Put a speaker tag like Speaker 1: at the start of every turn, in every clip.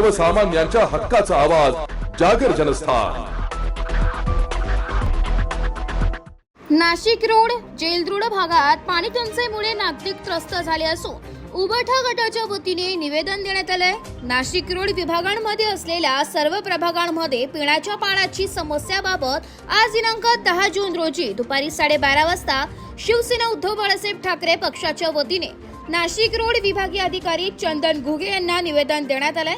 Speaker 1: सर्वसामान्यांच्या हक्काचा आवाज जागर जनस्थान.
Speaker 2: नाशिक रोड जेलदृढ भागात पाणी टंचाईमुळे नागरिक त्रस्त झाले असून उबठा गटाच्या वतीने निवेदन देण्यात आलंय. नाशिक रोड विभागांमध्ये असलेल्या सर्व प्रभागांमध्ये पिण्याच्या पाण्याची समस्याबाबत आज दिनांक दहा जून रोजी दुपारी साडेबारा वाजता शिवसेना उद्धव बाळासाहेब ठाकरे पक्षाच्या वतीने नाशिक रोड विभागीय अधिकारी चंदन घुगे यांना निवेदन देण्यात आलंय.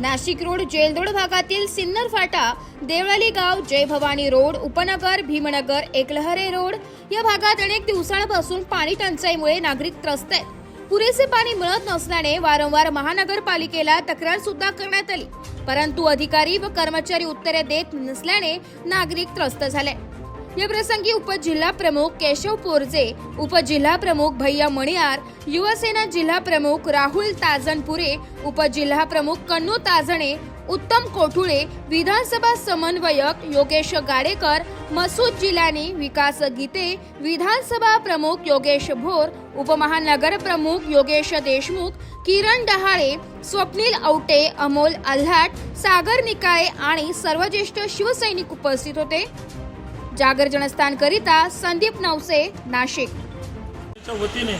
Speaker 2: नाशिक रोड जेलदोड भागातील सिन्नर फाटा देवळाली गाव जय भवानी रोड उपनगर भीमनगर एकलहरे रोड या भागात अनेक दिवसांपासून पाणी टंचाईमुळे नागरिक त्रस्त आहेत. पुरेसे पाणी मिळत नसल्याने वारंवार महानगरपालिकेला तक्रार सुद्धा करण्यात आली. परंतु अधिकारी व कर्मचारी उत्तरे देत नसल्याने नागरिक त्रस्त झाले. प्रसंगी उपजिल्हा प्रमुख केशव पोरजे उपजिल्हा प्रमुख भैया मणियार युवसेना जिल्हा प्रमुख राहुल ताजनपुरे उपजिल्हा प्रमुख कन्नू ताजणे उत्तम कोठुळे विधानसभा समन्वयक योगेश गाडेकर मसूद जिलानी विकास गीते विधानसभा प्रमुख योगेश भोर उपमहानगर प्रमुख योगेश देशमुख किरण डहाळे स्वप्नील औटे अमोल आल्हाट सागर निकाळे आणि सर्व ज्येष्ठ शिवसैनिक उपस्थित होते. जागर जनस्थान करिता संदीप नवसे नाशिक.
Speaker 3: वतीने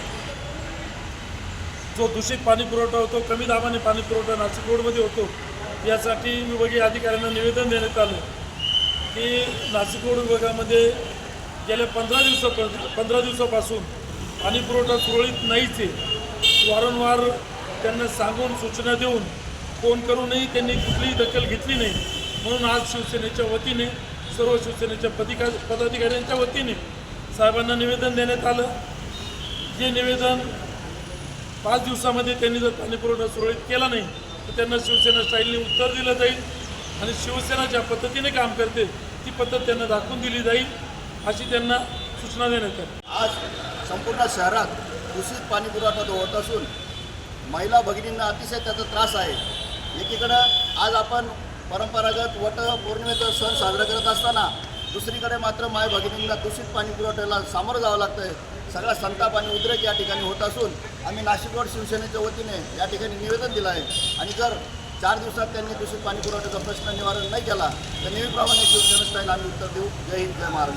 Speaker 3: जो दूषित पाणी पुरवठा होतो कमी दाबाने पाणी पुरवठा नाशिक रोडमध्ये होतो यासाठी विभागीय अधिकाऱ्यांना निवेदन देण्यात आलं की नाशिक रोड विभागामध्ये गेल्या पंधरा दिवसा पंधरा दिवसापासून पाणी पुरवठा सुरळीत नाहीच आहे. वारंवार त्यांना सांगून सूचना देऊन फोन करूनही त्यांनी कुठलीही दखल घेतली नाही. म्हणून आज शिवसेनेच्या वतीने सर्व शिवसेनेच्या पदिका पदाधिकाऱ्यांच्या वतीने साहेबांना निवेदन देण्यात आलं. जे निवेदन पाच दिवसामध्ये त्यांनी जर पाणी पुरवठा सुरळीत केला नाही तर त्यांना शिवसेना स्टाईलने उत्तर दिलं जाईल आणि शिवसेना ज्या पद्धतीने काम करते ती पद्धत त्यांना दाखवून दिली जाईल अशी त्यांना सूचना देण्यात आली.
Speaker 4: आज संपूर्ण शहरात दूषित पाणीपुरवठा होत असून महिला भगिनींना अतिशय त्याचा त्रास आहे. एकीकडं आज आपण परंपरागत वट पौर्णिमेचा सण साजरा करत असताना दुसरीकडे मात्र माय भगिनींना दूषित पाणी पुरवठ्याला सामोरं जावं लागतं आहे सगळा संताप आणि उद्रेक या ठिकाणी होत असून आम्ही नाशिक रोड शिवसेनेच्या वतीने या ठिकाणी निवेदन दिलं आहे. आणि जर चार दिवसात त्यांनी दूषित पाणी पुरवठ्याचा प्रश्न निवारण नाही केला तर नेहमीप्रमाणे शिवसेना आम्ही उत्तर देऊ. जय हिंद जय महाराष्ट्र.